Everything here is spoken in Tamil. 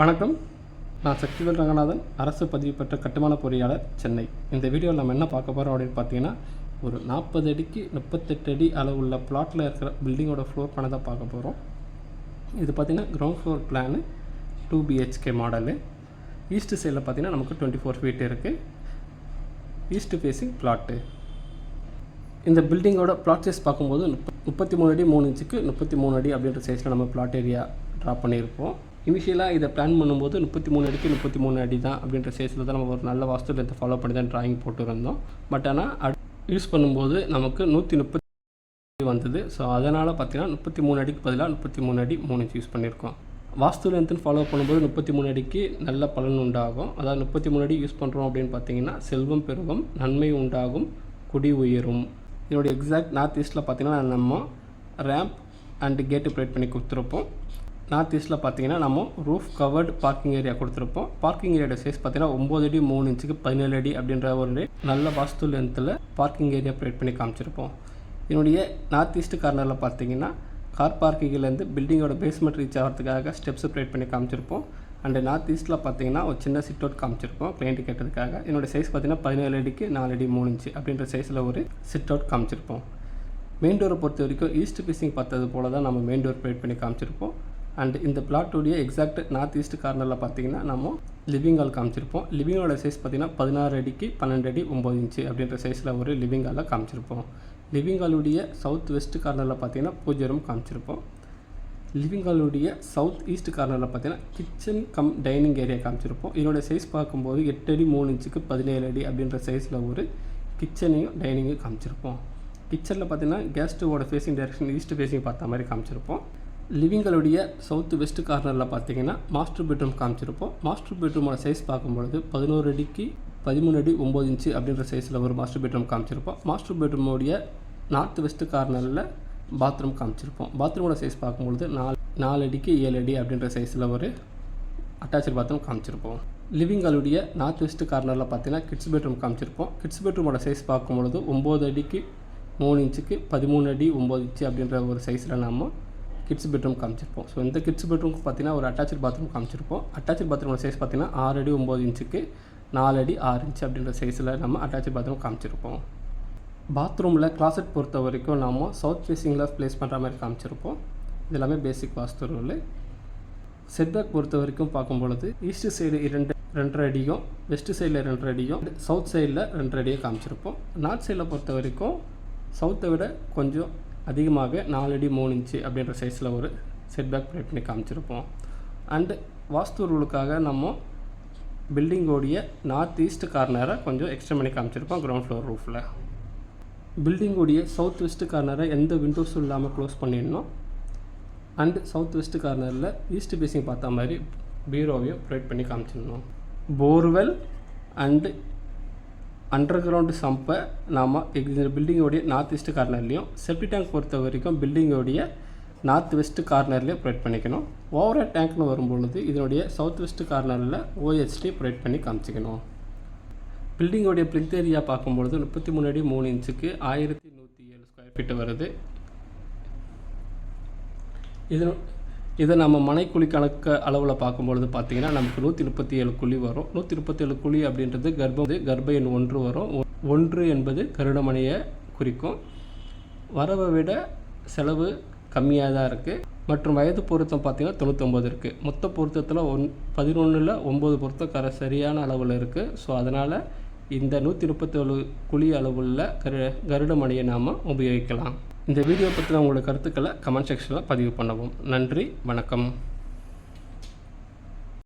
வணக்கம். நான் சக்திவேல் ரங்கநாதன் அரசு பதிவு பெற்ற கட்டுமான பொறியாளர் சென்னை. இந்த வீடியோவில் நம்ம என்ன பார்க்க போகிறோம் அப்படின்னு பார்த்தீங்கன்னா ஒரு நாற்பது அடிக்கு முப்பத்தெட்டு அடி அளவுள்ள பிளாட்டில் இருக்கிற பில்டிங்கோட ஃப்ளோர் பிளானை தான் பார்க்க போகிறோம் இது பார்த்திங்கன்னா ground floor plan two BHK model east சைடில் பார்த்தீங்கன்னா நமக்கு டுவெண்ட்டி ஃபோர் ஃபீட் இருக்குது ஈஸ்ட் ஃபேஸிங் பிளாட்டு இந்த பில்டிங்கோட பிளாட் சைஸ் பார்க்கும்போது முப்பத்தி மூணு அடி மூணு இன்ச்சுக்கு முப்பத்தி மூணு அடி அப்படின்ற சைஸில் நம்ம பிளாட் ஏரியா ட்ரா பண்ணியிருப்போம். இனிஷியலாக இதை பிளான் பண்ணும்போது முப்பத்தி மூணு அடிக்கு முப்பத்தி மூணு அடி தான் அப்படின்ற சேஸில் தான் நம்ம ஒரு நல்ல வாஸ்து எடுத்து ஃபாலோ பண்ணி தான் ட்ராயிங் போட்டுருந்தோம். பட் ஆனால் யூஸ் பண்ணும்போது நமக்கு நூற்றி முப்பத்தி வந்தது. ஸோ அதனால் பார்த்தீங்கன்னா முப்பத்தி மூணு அடிக்கு பதிலாக முப்பத்தி மூணு அடி மூணு இன்ச் யூஸ் பண்ணியிருக்கோம் வாஸ்து லென்த்துன்னு ஃபாலோ பண்ணும்போது முப்பத்தி மூணு அடிக்கு நல்ல பலன் உண்டாகும். அதாவது முப்பத்தி மூணு அடி யூஸ் பண்ணுறோம் அப்படின்னு பார்த்தீங்கன்னா செல்வம் பெருகும் நன்மை உண்டாகும் குடி உயரும். இதோட எக்ஸாக்ட் நார்த் ஈஸ்ட்டில் பார்த்தீங்கன்னா நம்ம ரேம்ப் அண்டு கேட்டு ப்ரேட் பண்ணி கொடுத்துருப்போம். நார்த் ஈஸ்ட்டில் பார்த்தீங்கன்னா நம்ம ரூஃப் கவர்டு பார்க்கிங் ஏரியா கொடுத்துருப்போம். பார்க்கிங் ஏரியோட சைஸ் பார்த்தீங்கன்னா ஒம்பது அடி மூணு இன்ச்சுக்கு பதினேழு அடி அப்படின்ற ஒரு நல்ல வாஸ்து லென்த்தில் பார்க்கிங் ஏரியா ப்ரொவைட் பண்ணி காமிச்சிருப்போம். என்னுடைய நார்த் ஈஸ்ட் கார்னரில் பார்த்தீங்கன்னா கார் பார்க்கிங்லேருந்து பில்டிங்கோட பேஸ்மெண்ட் ரீச் ஆகிறதுக்காக ஸ்டெப்ஸ் ப்ரொவைட் பண்ணி காமிச்சிருப்போம். அண்டு நார்த் ஈஸ்ட்டில் பார்த்தீங்கன்னா ஒரு சின்ன சிட் அவுட் காமிச்சிருப்போம் கிளைண்ட்டு கேட்டதுக்காக. என்னோட சைஸ் பார்த்தீங்கன்னா பதினேழு அடிக்கு நாலு அடி மூணு இன்ச்சு அப்படின்ற சைஸில் ஒரு சிட் அவுட் காமிச்சிருப்போம். மெயின் டோரை பொறுத்த வரைக்கும் ஈஸ்ட் ஃபேஸிங் பார்த்தது போல தான் நம்ம மெயின் டோர் ப்ரொவைட் பண்ணி காமிச்சிருப்போம். அண்ட் இந்த பிளாட்டுடைய எக்ஸாக்ட் நார்த் ஈஸ்ட் கார்னரில் பார்த்தீங்கன்னா நம்ம லிவிங் ஹால் காமிச்சிருப்போம். லிவிங் ஹாலோட சைஸ் பார்த்தீங்கன்னா பதினாறு அடிக்கு பன்னெண்டு அடி ஒம்பது இன்ச்சு அப்படின்ற சைஸில் ஒரு லிவிங் ஹாலில் காமிச்சிருப்போம். லிவிங் ஹாலுடைய சவுத் வெஸ்ட் கார்னரில் பார்த்தீங்கன்னா பூஜை ரூம் காமிச்சிருப்போம் லிவிங் ஹாலுடைய சவுத் ஈஸ்ட் கார்னரில் பார்த்தீங்கன்னா கிச்சன் கம் டைனிங் ஏரியா காமிச்சிருப்போம். இதோட சைஸ் பார்க்கும்போது எட்டு அடி மூணு இன்ச்சுக்கு பதினேழு அடி அப்படின்ற சைஸில் ஒரு கிச்சனையும் டைனிங்கும் காமிச்சிருப்போம். கிச்சனில் பார்த்தீங்கன்னா gas facing direction east facing பார்த்த மாதிரி காமிச்சிருப்போம். லிவிங்களுடைய சவுத் வெஸ்ட் கார்னரில் பார்த்தீங்கன்னா மாஸ்டர் பெட்ரூம் காமிச்சிருப்போம். மாஸ்டர் பெட்ரூமோட சைஸ் பார்க்கும்பொழுது பதினோரு அடிக்கு பதிமூணு அடி ஒம்பது இன்ச்சு அப்படின்ற சைஸில் ஒரு மாஸ்டர் பெட்ரூம் காமிச்சிருப்போம். மாஸ்டர் பெட்ரூமோடைய நார்த் வெஸ்ட் கார்னரில் பாத்ரூம் காமிச்சிருப்போம். பாத்ரூமோட சைஸ் பார்க்கும்பொழுது நாலு நாலு அடிக்கு ஏழு அடி அப்படின்ற சைஸில் ஒரு அட்டாச்சு பாத்ரூம் காமிச்சிருப்போம். லிவிங்களுடைய நார்த் வெஸ்ட் கார்னரில் பார்த்தீங்கன்னா கிட்ஸ் பெட்ரூம் காமிச்சிருப்போம். கிட்ஸ் பெட்ரூமோட சைஸ் பார்க்கும்பொழுது ஒம்பது அடிக்கு மூணு இன்ச்சுக்கு பதிமூணு அடி ஒம்பது இன்ச்சு அப்படின்ற ஒரு சைஸில் நாம கிட்ஸ் பெட்ரூம் காமிச்சிருப்போம். ஸோ இந்த கிட்ஸ் பெட்ரூம்க்கு பார்த்தீங்கன்னா ஒரு அட்டாச்சு பாத்ரூம் காமிச்சிருப்போம். அட்டாச்சு பாத்ரூமோட சைஸ் பார்த்தீங்கன்னா ஆறு அடி ஒம்பது இன்ச்சுக்கு நாலு அடி ஆறு இன்ச்சு அப்படின்ற சைஸில் நம்ம அட்டாச்சு பாத்ரூம் காமிச்சிருப்போம். பாத்ரூமில் கிளாசட் பொறுத்த வரைக்கும் நாம சவுத் ஃபேஸிங்கில் ப்ளேஸ் பண்ணுற மாதிரி காமிச்சிருப்போம். இது எல்லாமே பேசிக் வாஸ்து ரூல் செட்பேக் பொறுத்த வரைக்கும் பார்க்கும்பொழுது ஈஸ்ட் சைடு இரண்டு ரெண்டரை அடியும் வெஸ்ட் சைடில் ரெண்டரை அடியும் சவுத் சைடில் ரெண்டரை அடியும் காமிச்சிருப்போம். நார்த் சைடில் பொறுத்த வரைக்கும் சவுத்தை விட கொஞ்சம் அதிகமாக நாலு அடி மூணு இன்ச்சு அப்படின்ற சைஸில் ஒரு செட்பேக் ப்ரொவைட் பண்ணி காமிச்சிருப்போம். அண்டு வாஸ்து ரூலுக்காக நம்ம பில்டிங்கோடைய நார்த் ஈஸ்ட் கார்னரை கொஞ்சம் எக்ஸ்டெண்ட் பண்ணி காமிச்சிருப்போம் கிரவுண்ட் ஃப்ளோர் ரூஃபில் பில்டிங்கோடைய சவுத் வெஸ்ட் கார்னரை எந்த விண்டோஸும் இல்லாமல் க்ளோஸ் பண்ணிடணும். அண்டு சவுத் வெஸ்ட் கார்னரில் ஈஸ்ட் ஃபேஸிங் பார்த்த மாதிரி பீரோவையும் ப்ரொவைட் பண்ணி காமிச்சிடணும். போர்வெல் அண்டு அண்டர் கிரவுண்டு சம்பை நாம் இந்த பில்டிங்கோடைய நார்த் ஈஸ்ட் கார்னர்லேயும் செப்டி டேங்க் பொறுத்த வரைக்கும் பில்டிங்கோடைய நார்த் வெஸ்ட் கார்னர்லேயே ப்ரொவைட் பண்ணிக்கணும். ஓவரால் டேங்க்னு வரும்பொழுது இதனுடைய சவுத் வெஸ்ட் கார்னரில் ஓஎஸ்டி ப்ரொவைட் பண்ணி காமிச்சிக்கணும். பில்டிங்கோடைய பிளிந்த் ஏரியா பார்க்கும்பொழுது முப்பத்தி மூணு அடி மூணு இன்ச்சுக்கு ஆயிரத்தி நூற்றி ஏழு ஸ்கொயர் ஃபீட் வருது. இதன் இதை நம்ம மனைக்குழி கணக்கு அளவில் பார்க்கும்பொழுது பார்த்தீங்கன்னா நமக்கு நூற்றி முப்பத்தி ஏழு குழி வரும். நூற்றி முப்பத்தி ஏழு குழி அப்படின்றது கர்ப்பம் கர்ப்ப எண் ஒன்று வரும். ஒன்று என்பது கருடமனையை குறிக்கும். வரவை விட செலவு கம்மியாக தான் இருக்குது மற்றும் வயது பொருத்தம் பார்த்திங்கன்னா தொண்ணூத்தொம்பது இருக்குது மொத்த பொருத்தத்தில் ஒன் பதினொன்றில் ஒம்பது பொருத்தம் கர சரியான அளவில் இருக்குது ஸோ அதனால் இந்த நூற்றி முப்பத்தேழு குழி அளவுள்ள கரு கருடமணியை நாம் உபயோகிக்கலாம். இந்த வீடியோ பற்றின உங்களோட கருத்துக்களை கமெண்ட் செக்ஷனில் பதிவு பண்ணவும். நன்றி வணக்கம்.